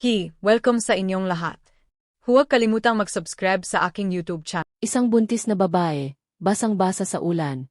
Hi, welcome sa inyong lahat. Huwag kalimutang mag-subscribe sa aking YouTube channel. Isang buntis na babae, basang-basa sa ulan.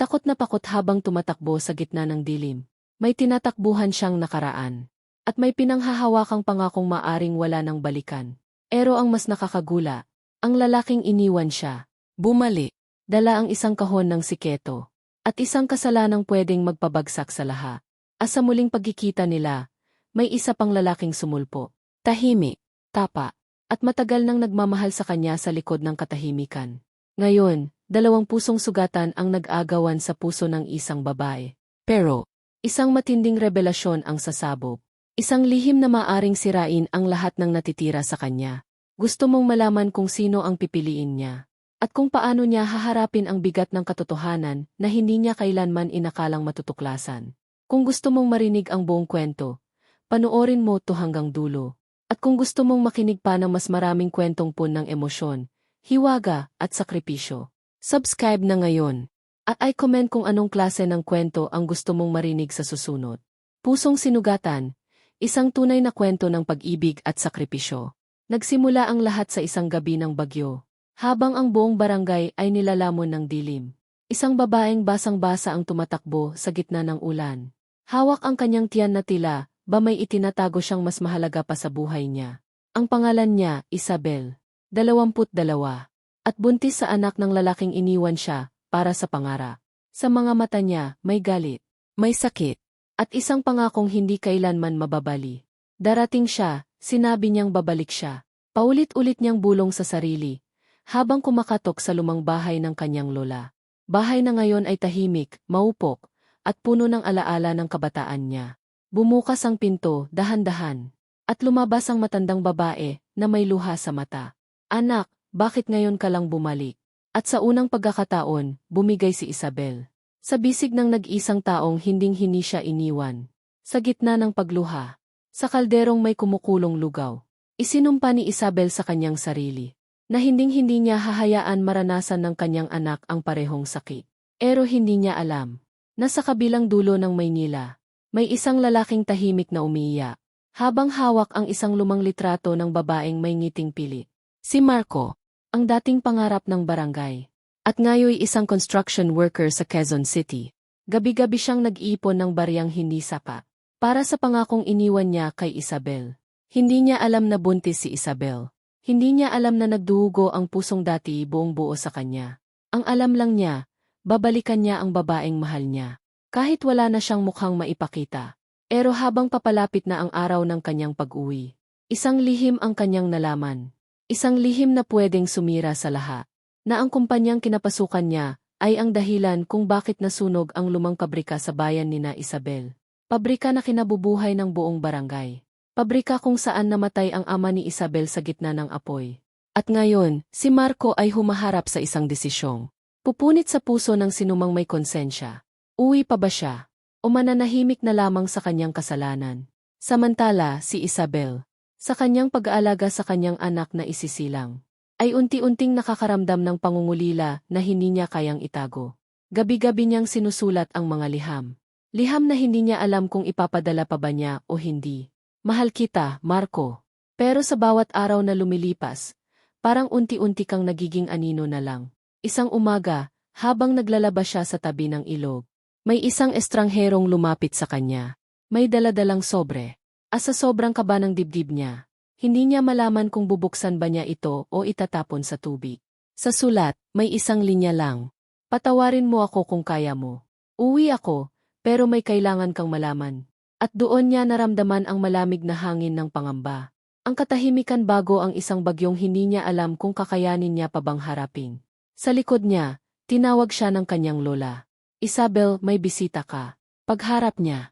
Takot na pakot habang tumatakbo sa gitna ng dilim. May tinatakbuhan siyang nakaraan. At may pinanghahawakang pangakong maaring wala ng balikan. Pero ang mas nakakagula, ang lalaking iniwan siya. Bumali. Dala ang isang kahon ng siketo. At isang kasalanang pwedeng magpabagsak sa laha. At sa muling pagkikita nila, may isa pang lalaking sumulpo. Tahimik, tapa, at matagal nang nagmamahal sa kanya sa likod ng katahimikan. Ngayon, dalawang pusong sugatan ang nag-agawan sa puso ng isang babae. Pero, isang matinding revelasyon ang sasabog. Isang lihim na maaring sirain ang lahat ng natitira sa kanya. Gusto mong malaman kung sino ang pipiliin niya. At kung paano niya haharapin ang bigat ng katotohanan na hindi niya kailanman inakalang matutuklasan. Kung gusto mong marinig ang buong kwento, panoorin mo to hanggang dulo. At kung gusto mong makinig pa ng mas maraming kwentong pun ng emosyon, hiwaga at sakripisyo, subscribe na ngayon. At ay comment kung anong klase ng kwento ang gusto mong marinig sa susunod. Pusong Sinugatan, isang tunay na kwento ng pag-ibig at sakripisyo. Nagsimula ang lahat sa isang gabi ng bagyo, habang ang buong barangay ay nilalamon ng dilim. Isang babaeng basang-basa ang tumatakbo sa gitna ng ulan. Hawak ang kanyang tiyan na tila, ba may itinatago siyang mas mahalaga pa sa buhay niya. Ang pangalan niya, Isabel. Dalawamput dalawa. At buntis sa anak ng lalaking iniwan siya, para sa pangara. Sa mga mata niya, may galit, may sakit, at isang pangakong hindi kailanman mababali. Darating siya, sinabi niyang babalik siya. Paulit-ulit niyang bulong sa sarili, habang kumakatok sa lumang bahay ng kanyang lola. Bahay na ngayon ay tahimik, maupok, at puno ng alaala ng kabataan niya. Bumukas ang pinto, dahan-dahan. At lumabas ang matandang babae, na may luha sa mata. Anak, bakit ngayon ka lang bumalik? At sa unang pagkakataon, bumigay si Isabel. Sa bisig ng nag-isang taong hinding-hini siya iniwan. Sa gitna ng pagluha. Sa kalderong may kumukulong lugaw. Isinumpa ni Isabel sa kanyang sarili. Na hinding-hindi niya hahayaan maranasan ng kanyang anak ang parehong sakit. Pero hindi niya alam. na sa kabilang dulo ng Maynila, may isang lalaking tahimik na umiiyak, habang hawak ang isang lumang litrato ng babaeng may ngiting pili. Si Marco, ang dating pangarap ng barangay. At ngayoy isang construction worker sa Quezon City. Gabi-gabi siyang nag-iipon ng bariyang hindi sapa. Para sa pangakong iniwan niya kay Isabel. Hindi niya alam na buntis si Isabel. Hindi niya alam na nagduhugo ang pusong dati buong buo sa kanya. Ang alam lang niya, babalikan niya ang babaeng mahal niya. Kahit wala na siyang mukhang maipakita. Pero habang papalapit na ang araw ng kanyang pag-uwi, isang lihim ang kanyang nalaman. Isang lihim na pwedeng sumira sa lahat. Na ang kumpanyang kinapasukan niya ay ang dahilan kung bakit nasunog ang lumang pabrika sa bayan ni na Isabel. Pabrika na kinabubuhay ng buong barangay. Pabrika kung saan namatay ang ama ni Isabel sa gitna ng apoy. At ngayon, si Marco ay humaharap sa isang desisyong. Pupunit sa puso ng sinumang may konsensya. Uwi pa ba siya? O mananahimik na lamang sa kanyang kasalanan? Samantala, si Isabel, sa kanyang pag-aalaga sa kanyang anak na isisilang, ay unti-unting nakakaramdam ng pangungulila na hindi niya kayang itago. Gabi-gabi niyang sinusulat ang mga liham. Liham na hindi niya alam kung ipapadala pa ba niya o hindi. Mahal kita, Marco. Pero sa bawat araw na lumilipas, parang unti-unti kang nagiging anino na lang. Isang umaga, habang naglalaba siya sa tabi ng ilog, may isang estrangherong lumapit sa kanya. May daladalang sobre. Asa sobrang kaba ng dibdib niya. Hindi niya malaman kung bubuksan ba niya ito o itatapon sa tubig. Sa sulat, may isang linya lang. Patawarin mo ako kung kaya mo. Uwi ako, pero may kailangan kang malaman. At doon niya naramdaman ang malamig na hangin ng pangamba. Ang katahimikan bago ang isang bagyong hindi niya alam kung kakayanin niya pa bang harapin. Sa likod niya, tinawag siya ng kanyang lola. Isabel, may bisita ka. Pagharap niya.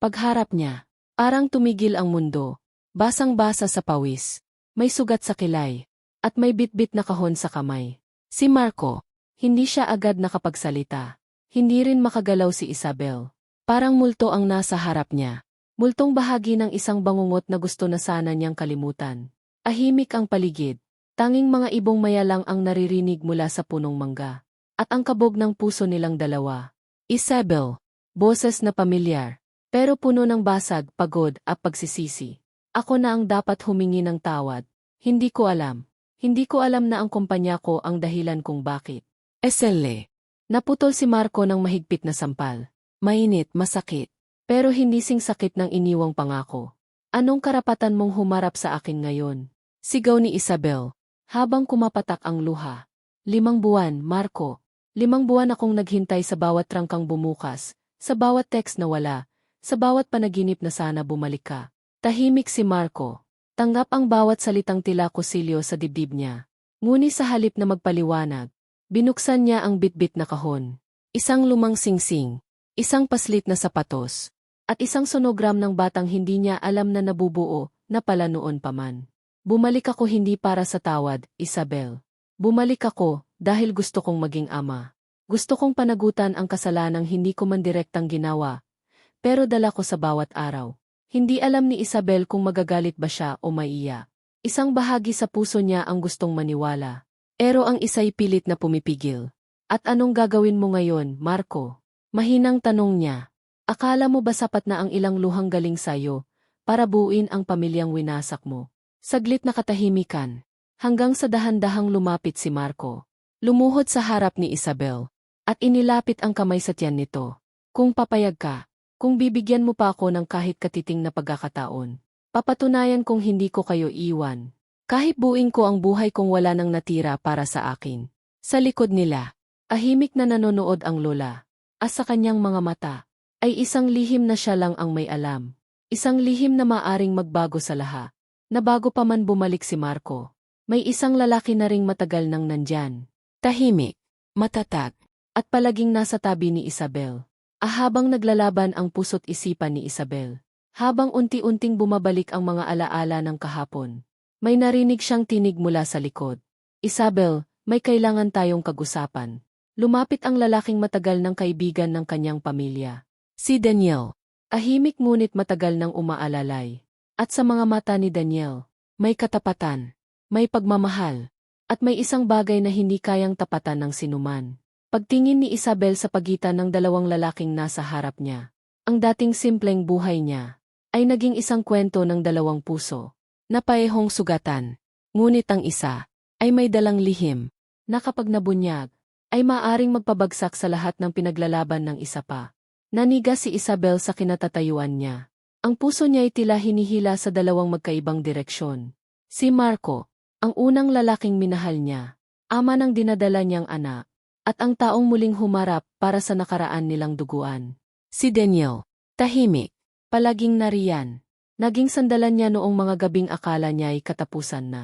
Pagharap niya. Parang tumigil ang mundo. Basang-basa sa pawis. May sugat sa kilay. At may bitbit na kahon sa kamay. Si Marco. Hindi siya agad nakapagsalita. Hindi rin makagalaw si Isabel. Parang multo ang nasa harap niya. Multong bahagi ng isang bangungot na gusto na sana niyang kalimutan. Ahimik ang paligid. Tanging mga ibong maya lang ang naririnig mula sa punong mangga. At ang kabog ng puso nilang dalawa. Isabel. Boses na pamilyar. Pero puno ng basag, pagod, at pagsisisi. Ako na ang dapat humingi ng tawad. Hindi ko alam. Hindi ko alam na ang kumpanya ko ang dahilan kung bakit. Eselle. Naputol si Marco ng mahigpit na sampal. Mainit, masakit. Pero hindi sing sakit ng iniwang pangako. Anong karapatan mong humarap sa akin ngayon? Sigaw ni Isabel. Habang kumapatak ang luha. Limang buwan, Marco. Limang buwan akong naghintay sa bawat trangkang bumukas, sa bawat text na wala, sa bawat panaginip na sana bumalik ka. Tahimik si Marco. Tanggap ang bawat salitang tila kusilyo sa dibdib niya. Nguni sa halip na magpaliwanag, binuksan niya ang bitbit na kahon. Isang lumang singsing, isang paslit na sapatos, at isang sonogram ng batang hindi niya alam na nabubuo, na pala noon pa man. Bumalik ako hindi para sa tawad, Isabel. Bumalik ako, dahil gusto kong maging ama. Gusto kong panagutan ang kasalanang hindi ko man direktang ginawa, pero dala ko sa bawat araw. Hindi alam ni Isabel kung magagalit ba siya o maiya. Isang bahagi sa puso niya ang gustong maniwala. Pero ang isa'y pilit na pumipigil. At anong gagawin mo ngayon, Marco? Mahinang tanong niya. Akala mo ba sapat na ang ilang luhang galing sayo para buuin ang pamilyang winasak mo? Saglit na katahimikan. Hanggang sa dahan-dahang lumapit si Marco. Lumuhod sa harap ni Isabel. At inilapit ang kamay sa tiyan nito. Kung papayag ka, kung bibigyan mo pa ako ng kahit katiting na pagkakataon, papatunayan kong hindi ko kayo iwan. Kahit buing ko ang buhay kong wala nang natira para sa akin. Sa likod nila, ahimik na nanonood ang lola. As sa kanyang mga mata, ay isang lihim na siya lang ang may alam. Isang lihim na maaring magbago sa laha. Na bago pa man bumalik si Marco, may isang lalaki na ring matagal nang nandyan. Tahimik, matatag, at palaging nasa tabi ni Isabel. Ahabang naglalaban ang puso't isipan ni Isabel. Habang unti-unting bumabalik ang mga alaala ng kahapon. May narinig siyang tinig mula sa likod. Isabel, may kailangan tayong kagusapan. Lumapit ang lalaking matagal ng kaibigan ng kanyang pamilya. Si Daniel. Ahimik ngunit matagal nang umaalalay. At sa mga mata ni Daniel, may katapatan, may pagmamahal, at may isang bagay na hindi kayang tapatan ng sinuman. Pagtingin ni Isabel sa pagitan ng dalawang lalaking nasa harap niya, ang dating simpleng buhay niya, ay naging isang kwento ng dalawang puso, na paehong sugatan. Ngunit ang isa, ay may dalang lihim, na kapag nabunyag, ay maaring magpabagsak sa lahat ng pinaglalaban ng isa pa. Naniga si Isabel sa kinatatayuan niya. Ang puso niya ay tila hinihila sa dalawang magkaibang direksyon. Si Marco, ang unang lalaking minahal niya, ama ng dinadala niyang anak, at ang taong muling humarap para sa nakaraan nilang duguan. Si Daniel, tahimik, palaging nariyan. Naging sandalan niya noong mga gabing akala niya ay katapusan na.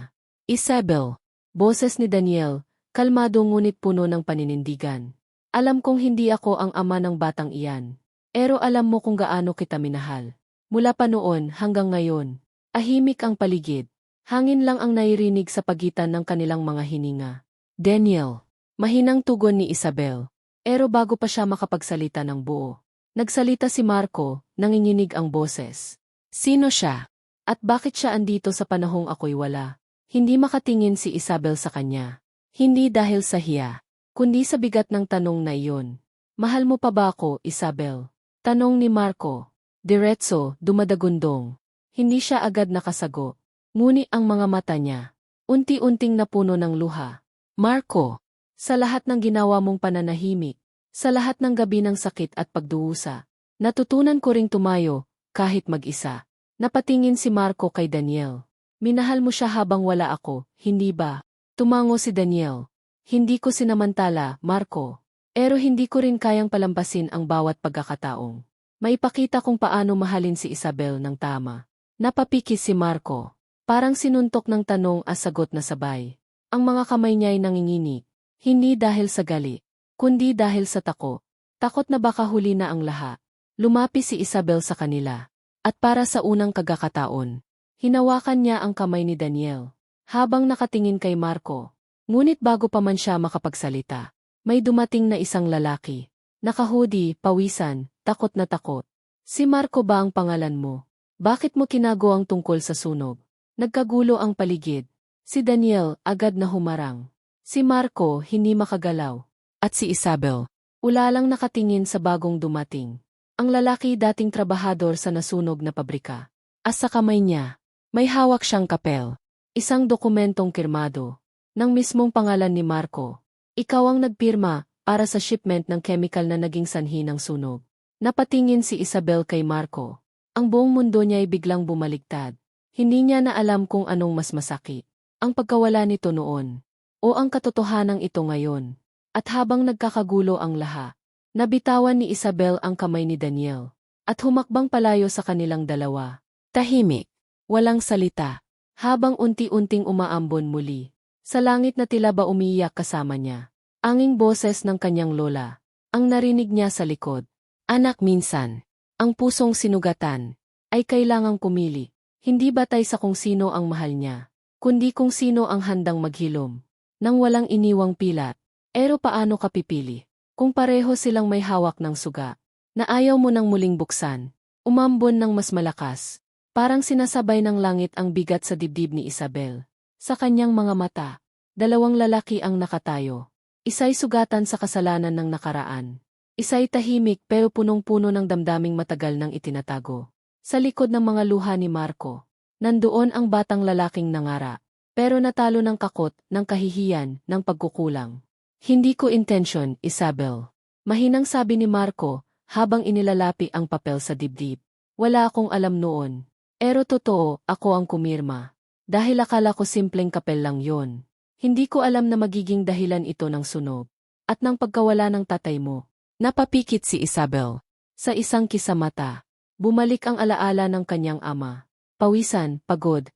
Isabel, boses ni Daniel, kalmado ngunit puno ng paninindigan. Alam kong hindi ako ang ama ng batang iyan. Pero alam mo kung gaano kita minahal. Mula pa noon hanggang ngayon, ahimik ang paligid. Hangin lang ang nairinig sa pagitan ng kanilang mga hininga. Daniel, Mahinang tugon ni Isabel. Pero bago pa siya makapagsalita ng buo, nagsalita si Marco, nanginginig ang boses. Sino siya? At bakit siya andito sa panahong ako'y wala? Hindi makatingin si Isabel sa kanya. Hindi dahil sa hiya, kundi sa bigat ng tanong na iyon. Mahal mo pa ba ako, Isabel? Tanong ni Marco. Diretso, dumadagundong. Hindi siya agad nakasago. Nguni ang mga mata niya. Unti-unting napuno ng luha. Marco, sa lahat ng ginawa mong pananahimik, sa lahat ng gabi ng sakit at pagduusa, natutunan ko ring tumayo, kahit mag-isa. Napatingin si Marco kay Daniel. Minahal mo siya habang wala ako, hindi ba? Tumango si Daniel. Hindi ko sinamantala, Marco. Pero hindi ko rin kayang palampasin ang bawat pagkakataong. Maipakita kung paano mahalin si Isabel ng tama. Napapikis si Marco. Parang sinuntok ng tanong as sagot na sabay. Ang mga kamay niya ay nanginginig. Hindi dahil sa gali, kundi dahil sa tako. Takot na baka huli na ang lahat. Lumapi si Isabel sa kanila. At para sa unang kagakataon, hinawakan niya ang kamay ni Daniel. Habang nakatingin kay Marco. Ngunit bago pa man siya makapagsalita, may dumating na isang lalaki. Nakahudi, pawisan, takot na takot. Si Marco ba ang pangalan mo? Bakit mo kinago ang tungkol sa sunog? Nagkagulo ang paligid. Si Daniel agad na humarang. Si Marco hindi makagalaw. At si Isabel, ulalang nakatingin sa bagong dumating. Ang lalaki dating trabahador sa nasunog na pabrika. As sa kamay niya, May hawak siyang kapel. Isang dokumentong kirmado. Ng mismong pangalan ni Marco. Ikaw ang nagpirma para sa shipment ng chemical na naging sanhi ng sunog. Napatingin si Isabel kay Marco. Ang buong mundo niya ay biglang bumaligtad. Hindi niya na alam kung anong mas masakit. Ang pagkawala nito noon. O ang katotohanang ito ngayon. At habang nagkakagulo ang laha, nabitawan ni Isabel ang kamay ni Daniel. At humakbang palayo sa kanilang dalawa. Tahimik. Walang salita. Habang unti-unting umaambon muli. Sa langit na tila ba umiiyak kasama niya. Anging boses ng kanyang lola. Ang narinig niya sa likod. Anak minsan. Ang pusong sinugatan. Ay kailangang pumili. Hindi batay sa kung sino ang mahal niya. Kundi kung sino ang handang maghilom. Nang walang iniwang pilat. Pero paano ka pipili? Kung pareho silang may hawak ng suga. Na ayaw mo nang muling buksan. Umambon ng mas malakas. Parang sinasabay ng langit ang bigat sa dibdib ni Isabel. Sa kanyang mga mata, dalawang lalaki ang nakatayo. Isa'y sugatan sa kasalanan ng nakaraan. Isa'y tahimik pero punong-puno ng damdaming matagal nang itinatago. Sa likod ng mga luha ni Marco, nandoon ang batang lalaking nangara. Pero natalo ng kakot, ng kahihiyan, ng pagkukulang. Hindi ko intention, Isabel. Mahinang sabi ni Marco, habang inilalapi ang papel sa dibdib. Wala akong alam noon. Pero totoo, ako ang kumirma. Dahil akala ko simpleng kapel lang yon. Hindi ko alam na magiging dahilan ito ng sunog. At ng pagkawala ng tatay mo. Napapikit si Isabel. Sa isang kisamata. Bumalik ang alaala ng kanyang ama. Pawisan, pagod.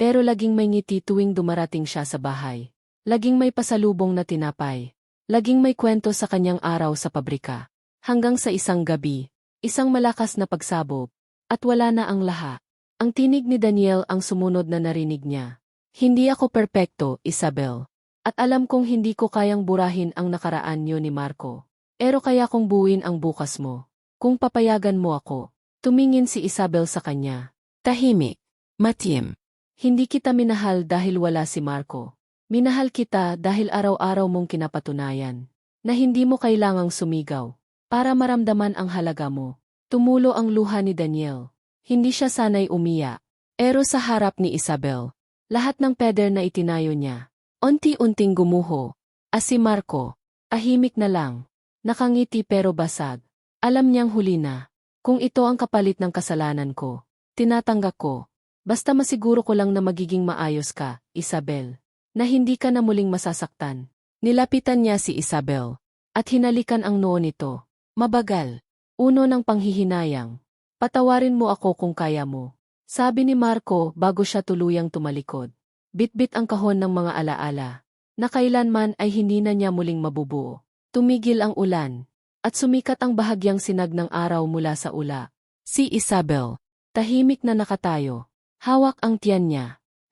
Pero laging may ngiti tuwing dumarating siya sa bahay. Laging may pasalubong na tinapay. Laging may kwento sa kanyang araw sa pabrika. Hanggang sa isang gabi. Isang malakas na pagsabog. At wala na ang laha. Ang tinig ni Daniel ang sumunod na narinig niya. Hindi ako perpekto, Isabel. At alam kong hindi ko kayang burahin ang nakaraan niyo ni Marco. Pero kaya kong buuin ang bukas mo. Kung papayagan mo ako. Tumingin si Isabel sa kanya. Tahimik. Matiem. Hindi kita minahal dahil wala si Marco. Minahal kita dahil araw-araw mong kinapatunayan. Na hindi mo kailangang sumigaw. Para maramdaman ang halaga mo. Tumulo ang luha ni Daniel. Hindi siya sanay umiya. Pero sa harap ni Isabel, lahat ng peder na itinayo niya, unti-unting gumuho. As si Marco, ahimik na lang, nakangiti pero basag. Alam niyang huli na. Kung ito ang kapalit ng kasalanan ko, tinatanggap ko. Basta masiguro ko lang na magiging maayos ka, Isabel. Na hindi ka na muling masasaktan. Nilapitan niya si Isabel. At hinalikan ang noo nito. Mabagal. Uno ng panghihinayang. Patawarin mo ako kung kaya mo. Sabi ni Marco bago siya tuluyang tumalikod. Bitbit ang kahon ng mga alaala. Na kailanman ay hindi na niya muling mabubuo. Tumigil ang ulan. At sumikat ang bahagyang sinag ng araw mula sa ula. Si Isabel. Tahimik na nakatayo. Hawak ang tiyan niya.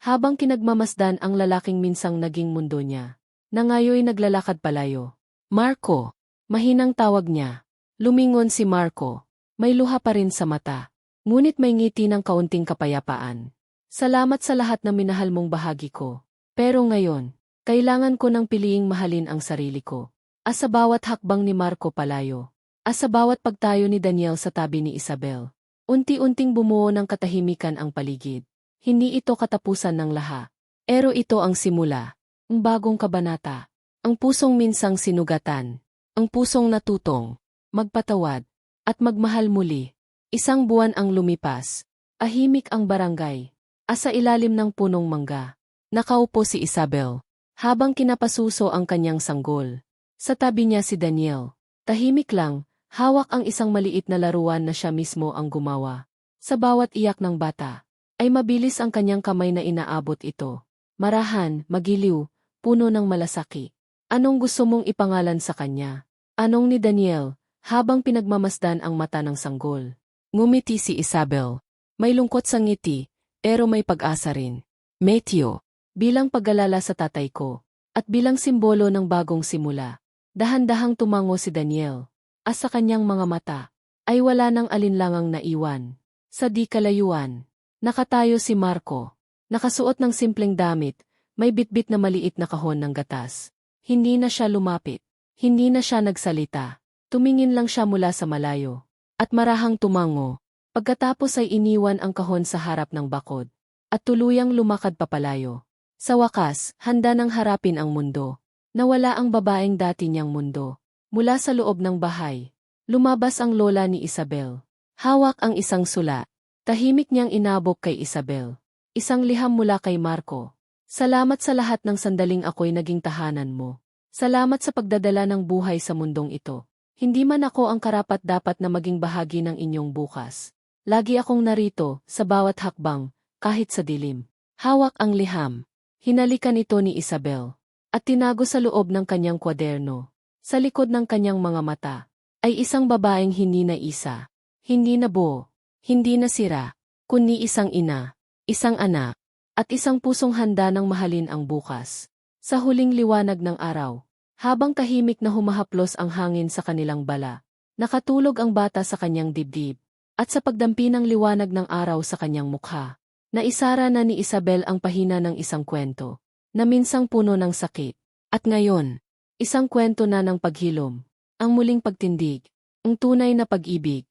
Habang kinagmamasdan ang lalaking minsang naging mundo niya. Na ngayoy naglalakad palayo. Marco. Mahinang tawag niya. Lumingon si Marco. May luha pa rin sa mata. Ngunit may ngiti ng kaunting kapayapaan. Salamat sa lahat na minahal mong bahagi ko. Pero ngayon, kailangan ko nang piliing mahalin ang sarili ko. As sa bawat hakbang ni Marco palayo. As sa bawat pagtayo ni Daniel sa tabi ni Isabel. Unti-unting bumuo ng katahimikan ang paligid. Hindi ito katapusan ng laha. Pero ito ang simula. Ang bagong kabanata. Ang pusong minsang sinugatan. Ang pusong natutong. Magpatawad at magmahal muli. Isang buwan ang lumipas. Ahimik ang barangay. Asa ilalim ng punong mangga. Nakaupo si Isabel. Habang kinapasuso ang kanyang sanggol. Sa tabi niya si Daniel. Tahimik lang, hawak ang isang maliit na laruan na siya mismo ang gumawa. Sa bawat iyak ng bata, ay mabilis ang kanyang kamay na inaabot ito. Marahan, magiliw, puno ng malasaki. Anong gusto mong ipangalan sa kanya? Anong ni Daniel, habang pinagmamasdan ang mata ng sanggol. Ngumiti si Isabel. May lungkot sa ngiti, pero may pag-asa rin. Meteo, bilang paggalala sa tatay ko, at bilang simbolo ng bagong simula. Dahan-dahang tumango si Daniel. As sa kanyang mga mata, ay wala nang alinlangang naiwan. Sa di kalayuan, nakatayo si Marco. Nakasuot ng simpleng damit, may bitbit na maliit na kahon ng gatas. Hindi na siya lumapit. Hindi na siya nagsalita. Tumingin lang siya mula sa malayo. At marahang tumango. Pagkatapos ay iniwan ang kahon sa harap ng bakod. at tuluyang lumakad papalayo. Sa wakas, handa nang harapin ang mundo. Nawala ang babaeng dati niyang mundo. Mula sa loob ng bahay, lumabas ang lola ni Isabel. Hawak ang isang sula. Tahimik niyang inabok kay Isabel. Isang liham mula kay Marco. Salamat sa lahat ng sandaling ako'y naging tahanan mo. Salamat sa pagdadala ng buhay sa mundong ito. Hindi man ako ang karapat-dapat na maging bahagi ng inyong bukas. Lagi akong narito, sa bawat hakbang, kahit sa dilim. Hawak ang liham. Hinalikan ito ni Isabel. At tinago sa loob ng kanyang kwaderno. Sa likod ng kanyang mga mata, ay isang babaeng hindi na isa. Hindi na buo. Hindi na sira. Kundi isang ina. Isang anak. At isang pusong handa ng mahalin ang bukas. Sa huling liwanag ng araw, habang kahimik na humahaplos ang hangin sa kanilang bala, nakatulog ang bata sa kanyang dibdib, at sa pagdampi ng liwanag ng araw sa kanyang mukha, naisara na ni Isabel ang pahina ng isang kwento, na minsang puno ng sakit. At ngayon, isang kwento na ng paghilom, ang muling pagtindig, ang tunay na pag-ibig,